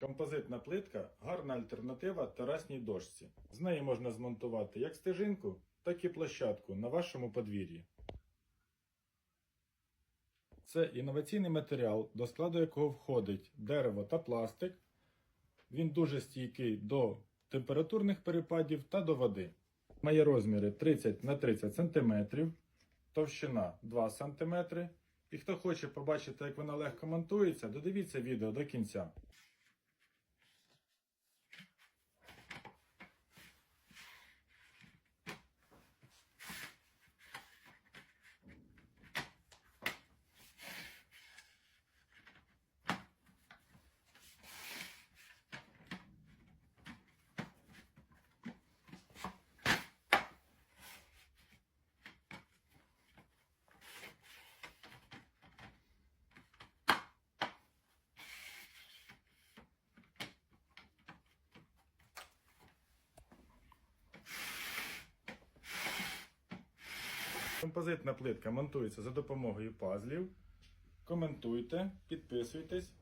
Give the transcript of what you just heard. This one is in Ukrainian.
Композитна плитка гарна альтернатива терасній дошці. З неї можна змонтувати як стежинку, так і площадку на вашому подвір'ї. Це інноваційний матеріал, до складу якого входить дерево та пластик. Він дуже стійкий до температурних перепадів та до води. Має розміри 30 на 30 см, товщина 2 см. І хто хоче побачити, як вона легко монтується, додивіться відео до кінця. Композитна плитка монтується за допомогою пазлів. Коментуйте, підписуйтесь.